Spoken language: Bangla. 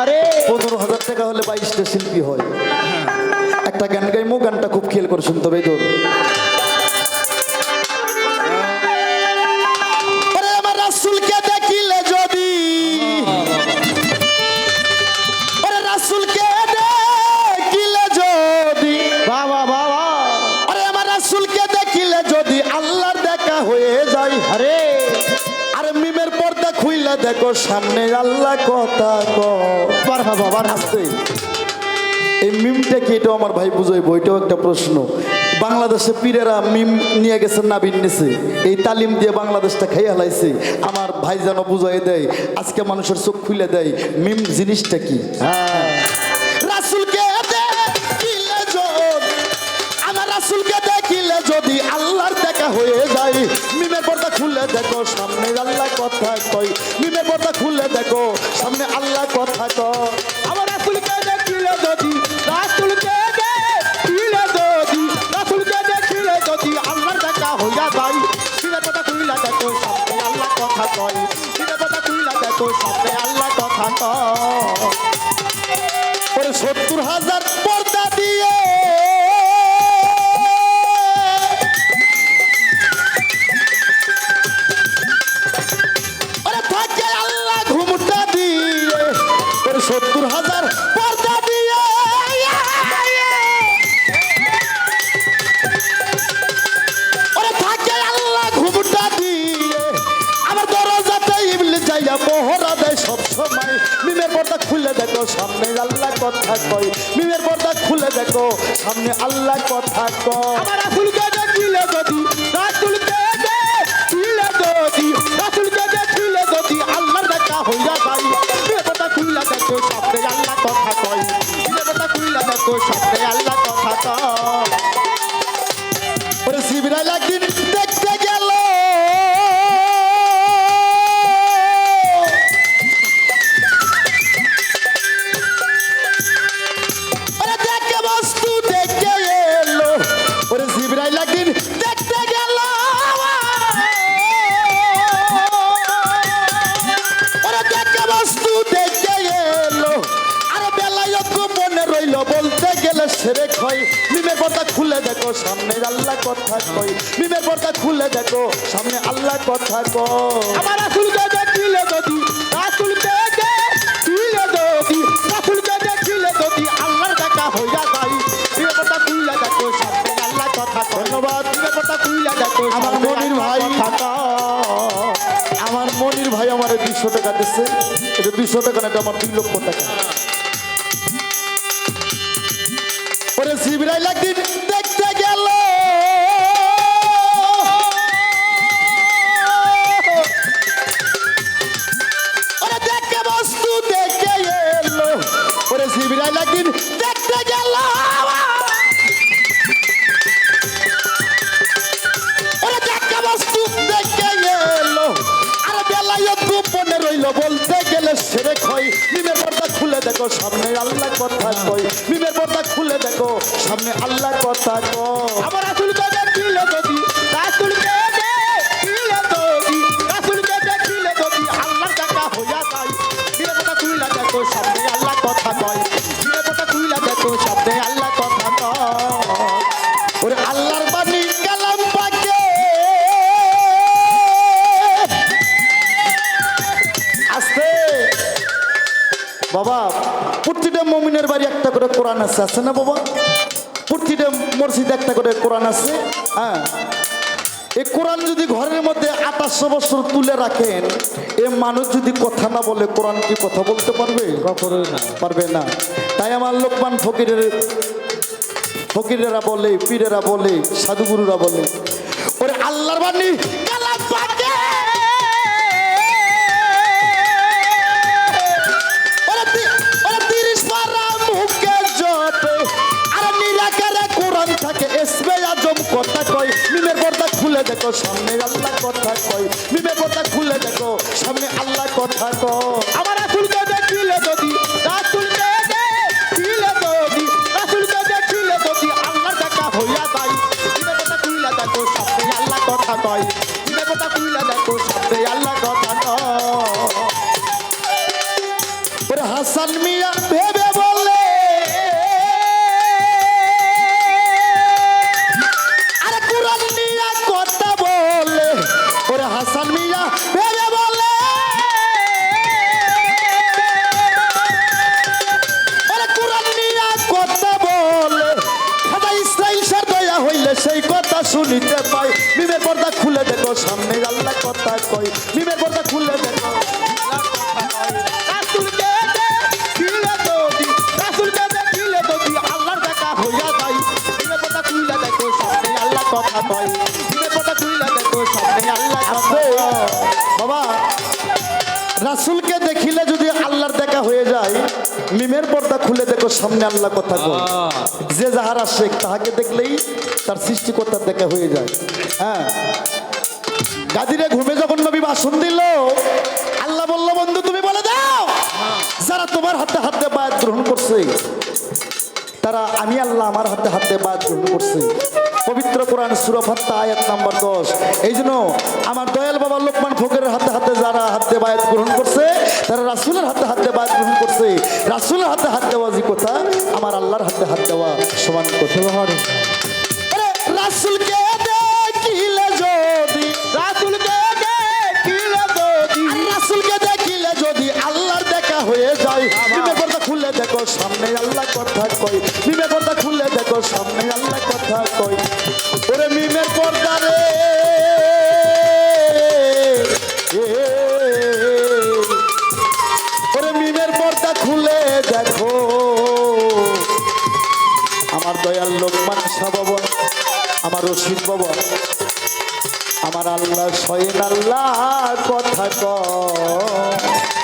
আরে! পনেরো হাজার টাকা হলে বাইশটা শিল্পী হয়। একটা গান গাইমো, গানটা খুব খেয়াল করে শুনতে হবে তোর পর্দা দেখো সামনে আল্লাহ কথা কয় বার বাবা বার আসতে এই মিমটা কি? এটাও আমার ভাই বুঝাইব এটাও একটা প্রশ্ন। বাংলাদেশে পীরেরা মিম নিয়ে গেছেন না বিন্নেছে এই তালিম দিয়ে বাংলাদেশটা খাই হালাইছে আমার ভাই যেন বুঝাই দেয় আজকে মানুষের চোখ খুলে দেয় মিম জিনিসটা কি? হ্যাঁ। রাসুলকে দেখিলে যদি আমার রাসুলকে দেখিলে যদি আল্লাহর দেখা হয়ে যায় পর্দা খুলে দেখো সামনে আল্লাহ কথা কয় খুলে দেখো, সামনে আল্লাহ কথা কয়। মিমের পর্দা খুলে দেখো, সামনে আল্লাহ কথা কয়। আমার রাসুলকে দেখিলে যদি খুলে দেখো সামনে আল্লাহ কথা কয়। মিমের পর্দা খুলে দেখো সামনে আল্লাহ কথা কয়। আমার রাসুলকে দেখিলে যদি রাসুলকে দেখিলে যদি রাসুলকে দেখিলে যদি আল্লাহর দেখা হইয়া যায়। সিনে কথা কইলা দেখো সামনে আল্লাহ কথা কয়। ধন্যবাদ। সিনে কথা কইলা দেখো আমার মনির ভাই। কয়। আমার মনির ভাই আমার দুইশো টাকা দিচ্ছে এটা দুইশো টাকা না এটা আমার দুই লক্ষ টাকা। শিবিরাই একদিন দেখতে গেল। ওরে দেখে বস্তু দেখে এলো। ওরে শিবিরাই একদিন দেখতে দেখো, সামনে আল্লাহ কথা কয়। মিমের পর্দা খুলে দেখো, সামনে আল্লাহ কথা কয়। আমার রাসুলকে দেখিলে যদি বাবা প্রতিটা মমিনের বাড়ি একটা করে কোরআন আছে আছে না বাবা? প্রতিটা মসজিদে একটা করে কোরআন আছে হ্যাঁ? এই কোরআন যদি ঘরের মধ্যে আঠাশশো বছর তুলে রাখেন এ মানুষ যদি কথা না বলে কোরআন কি কথা বলতে পারবে? পারবে না। তাই আমার লোকমান ফকিরের ফকিরেরা বলে পীরেরা বলে সাধুগুরুরা বলে ওরে আল্লাহর বাণী কথা কয়, মিমের পর্দা খুলে দেখো সামনে আল্লাহ কথা কয় শুনিতে পাই মিমের পর্দা খুলে দেখো সামনে আল্লাহ কথা কই মিমের পর্দা খুলে দেখো বাবা রাসুলকে দেখিলে যদি মিমের পর্দা খুলে দেখো সামনে আল্লাহ কথা বল। যে যাহারা শেখ তাহাকে দেখলেই তার সৃষ্টিকর্তার দেখা হয়ে যায়। হ্যাঁ। গাদিরে ঘুমে যখন নবী বাসন দিল আল্লাহ বলল বন্ধু তুমি বলে দাও যারা তোমার হাতে হাতে বায়াত গ্রহণ করছে তারা আমি আল্লাহ আমার হাতে হাতে বাদ গ্রহণ করছি। পবিত্র কোরআন সুরফাত্তা আয়াত নাম্বার দশ। এই জন্য আমার দয়াল বাবা লোকমান ফকরের হাতে হাতে যারা হাতে বায়াত গ্রহণ করছে, তারা রাসুলের হাতে হাতে বায়াত গ্রহণ করছে। রাসুলের হাতে হাত দেওয়া যে কথা, আমার আল্লাহর হাতে হাত দেওয়া সমান কথা। সামনে আল্লাহ কথা কই ওরে মিমের পর্দা রে। ওরে মিমের পর্দা খুলে দেখো। আমার দয়াল লোকমান শাহ বাবা আমার রশিদ বাবা আমার আল্লাহ স্বয়ং আল্লাহ কথা কয়।